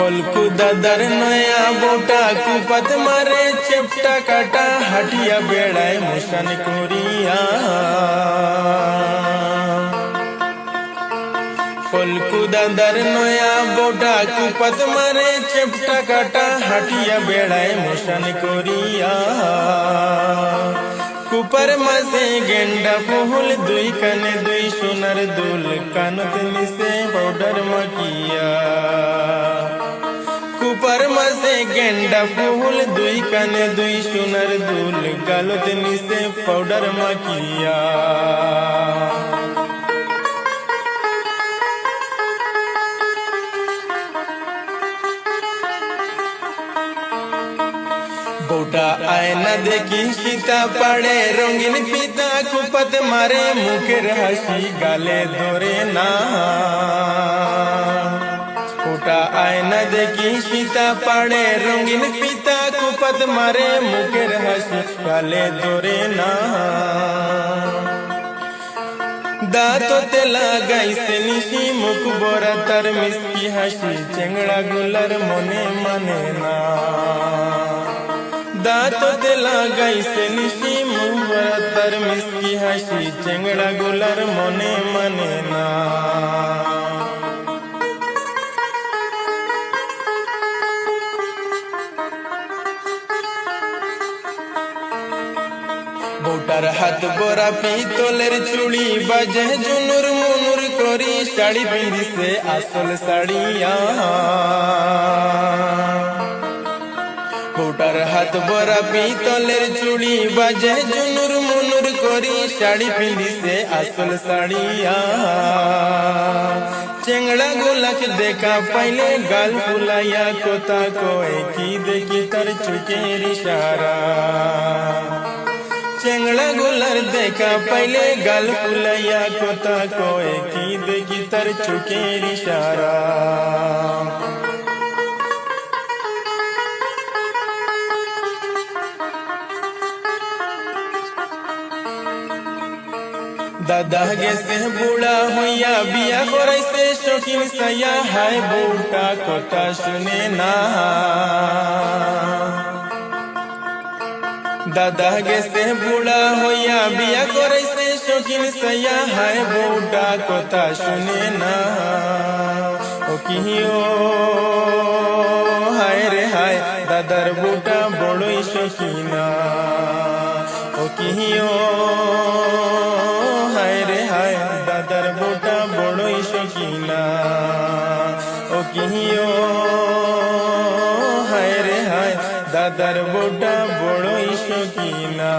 কলকু দাদার নয়া বোটা কুপত মারে চেপটা কাটা হাটিয়া বেড়ায় মোশান করিয়া কলকু দাদার নয়া বোটা কুপত মারে চেপটা কাটা হাটিয়া বেড়ায় মোশান করিয়া কুপার মাঝে গেন্ডা ফুল, দুই কানে দুই সোনার দুল, কানত মিশে পাউডার মাকিয়া কুপার মাঝে গেন্ডা ফুল, দুই কানে দুই সোনার দুল গালত মিশে পাউডার মাকিয়া বউটা আয়না দেখি সীতা পাড়ে, রঙিন পিতা কুপত মারে, মুখের হাসি গালে ধরে না। ওটা আয়না দেখি সীতা পাড়ে, রঙিন পিতা কুপত মারে, মুখের হাসি গালে ধরে না। দাঁততে লাগাইছে নিশি মুখ বরা তার মিষ্টি হাসি চেংড়া গুলার মনে মানে না। দাঁততে লাগাইছে নিশি মুখ বরা তার মিষ্টি হাসি চেংড়া গুলার মনে মানে না বউটার হাত বরা পিতলের চুড়ি বাজে জুনুর মুনুর করি শাড়ি পিঁধিছে আসল শাড়িয়া হাত বরা পিতলের চুড়ি বাজে, জুনুর মুনুর করি শাড়ি পিঁধিছে আসল শাড়িয়া। চেংড়া গোলাকে দেখা পাইলে গাল ফুলাইয়া কোথা কয়, কি দেখি তার চুকের ইশারা? চেংড়া গোলার দেখা পাইলে গাল ফুলাইয়া কথা কয়ে, কি দেখি তার চোখের ইশারা? দাদা গেছে, বুড়া হইয়া বিয়া করাইছে শখিন সাইয়া হায়, বউটা কথা শুনে না। দাদা গেছে, বুড়া হইয়া বিয়া করাইছে শখিন সাইয়া হায়, বউটা কথা শুনে না। ও কিহিও হায় রে হায়, দাদার বউটা বড়ই শখিনা ও কিহিও শখিনা ও কিহিও হায় রে হায় দাদার বউটা বড়ই শকিনা